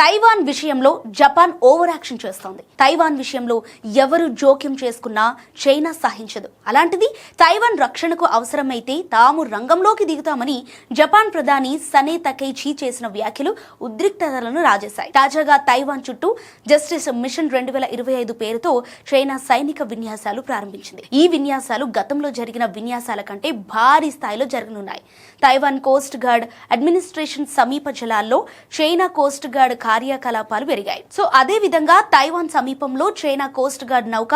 Taiwan విషయంలో Japan over action చేస్తోంది. Taiwan విషయంలో ఎవరు జోక్యం చేసుకున్నా చైనా సహించదు. అలాంటిది తైవాన్ రక్షణకు అవసరమైతే తాము రంగంలోకి దిగుతామని జపాన్ ప్రధాని సనే తకైచి చేసిన వ్యాఖ్యలు ఉద్రిక్తతలను రాజేశాయి. తాజాగా తైవాన్ చుట్టూ జస్టిస్ మిషన్ రెండు వేల ఇరవై ఐదు పేరుతో చైనా సైనిక విన్యాసాలు ప్రారంభించింది. ఈ విన్యాసాలు గతంలో జరిగిన విన్యాసాల కంటే భారీ స్థాయిలో జరగనున్నాయి. తైవాన్ కోస్ట్ గార్డ్ అడ్మినిస్ట్రేషన్ సమీప జలాల్లో చైనా కోస్ట్ గార్డ్ కార్యకలాపాలు పెరిగాయి. సో అదే విధంగా తైవాన్ సమీపంలో చైనా కోస్ట్ గార్డ్ నౌక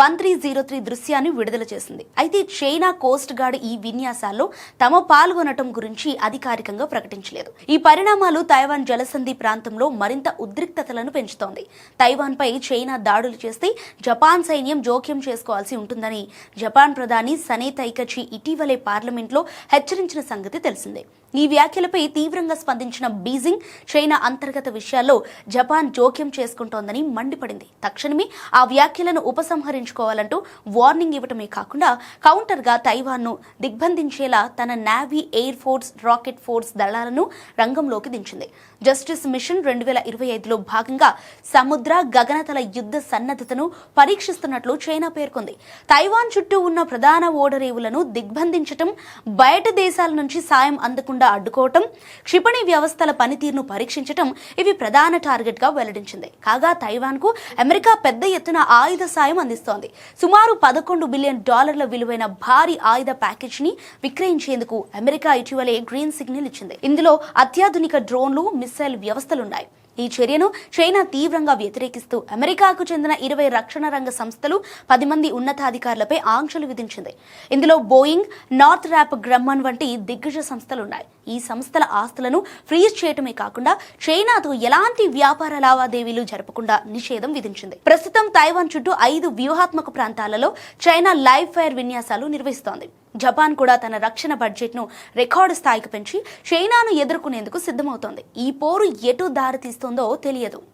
వన్ త్రీ జీరో త్రీ దృశ్యాన్ని విడుదల చేసింది. అయితే చైనా కోస్ట్ గార్డ్ ఈ విన్యాసాల్లో తమ పాల్గొనటం గురించి అధికారికంగా ప్రకటించలేదు. ఈ పరిణామాలు తైవాన్ జలసంధి ప్రాంతంలో మరింత ఉద్రిక్తతలను పెంచుతోంది. తైవాన్ పై చైనా దాడులు చేస్తే జపాన్ సైన్యం జోక్యం చేసుకోవాల్సి ఉంటుందని జపాన్ ప్రధాని సనే తైకచి ఇటీవలే పార్లమెంట్లో హెచ్చరించిన సంగతి తెలిసిందే. ఈ వ్యాఖ్యలపై తీవ్రంగా స్పందించిన బీజింగ్ చైనా అంతర్గత విషయాల్లో జపాన్ జోక్యం చేసుకుంటోందని మండిపడింది. తక్షణమే ఆ వ్యాఖ్యలను ఉపసంహరించుకోవాలంటూ వార్నింగ్ ఇవ్వటమే కాకుండా కౌంటర్గా తైవాన్ను దిగ్బంధించేలా తన navy air force rocket force దళాలను రంగంలోకి దించింది. జస్టిస్ మిషన్ రెండు వేల ఇరవై ఐదులో భాగంగా సముద్ర గగనతల యుద్ధ సన్నద్ధతను పరీక్షిస్తున్నట్లు చైనా పేర్కొంది. తైవాన్ చుట్టూ ఉన్న ప్రధాన ఓడరేవులను దిగ్బంధించటం బయట దేశాల నుంచి సాయం అందకుండా అడ్డుకోవటం క్షిపణి వ్యవస్థల పనితీరును పరీక్షించటం ఇవి ప్రధాన టార్గెట్గా వెల్లడించింది. కాగా తైవాన్కు అమెరికా పెద్ద ఎత్తున ఆయుధ సాయం అందిస్తోంది. సుమారు పదకొండు బిలియన్ డాలర్ల విలువైన భారీ ఆయుధ ప్యాకేజ్ని విక్రయించేందుకు అమెరికా ఇటీవలే గ్రీన్ సిగ్నల్ ఇచ్చింది. ఇందులో అత్యాధునిక డ్రోన్లు మిస్సైల్ వ్యవస్థలున్నాయి. ఈ చర్యను చైనా తీవ్రంగా వ్యతిరేకిస్తూ అమెరికాకు చెందిన ఇరవై రక్షణ రంగ సంస్థలు పది మంది ఉన్నతాధికారులపై ఆంక్షలు విధించింది. ఇందులో బోయింగ్ నార్త్ ర్యాప్ గ్రమ్మన్ వంటి దిగ్గజ సంస్థలున్నాయి. ఈ సంస్థల ఆస్తులను ఫ్రీజ్ చేయటమే కాకుండా చైనాతో ఎలాంటి వ్యాపార లావాదేవీలు జరపకుండా నిషేధం విధించింది. ప్రస్తుతం తైవాన్ చుట్టూ ఐదు వ్యూహాత్మక ప్రాంతాలలో చైనా లైవ్ ఫైర్ విన్యాసాలు నిర్వహిస్తోంది. జపాన్ కూడా తన రక్షణ బడ్జెట్ను రికార్డు స్థాయికి పెంచి చైనాను ఎదుర్కొనేందుకు సిద్ధమవుతోంది. ఈ పోరు ఎటు దారి వస్తుందో తెలియదు.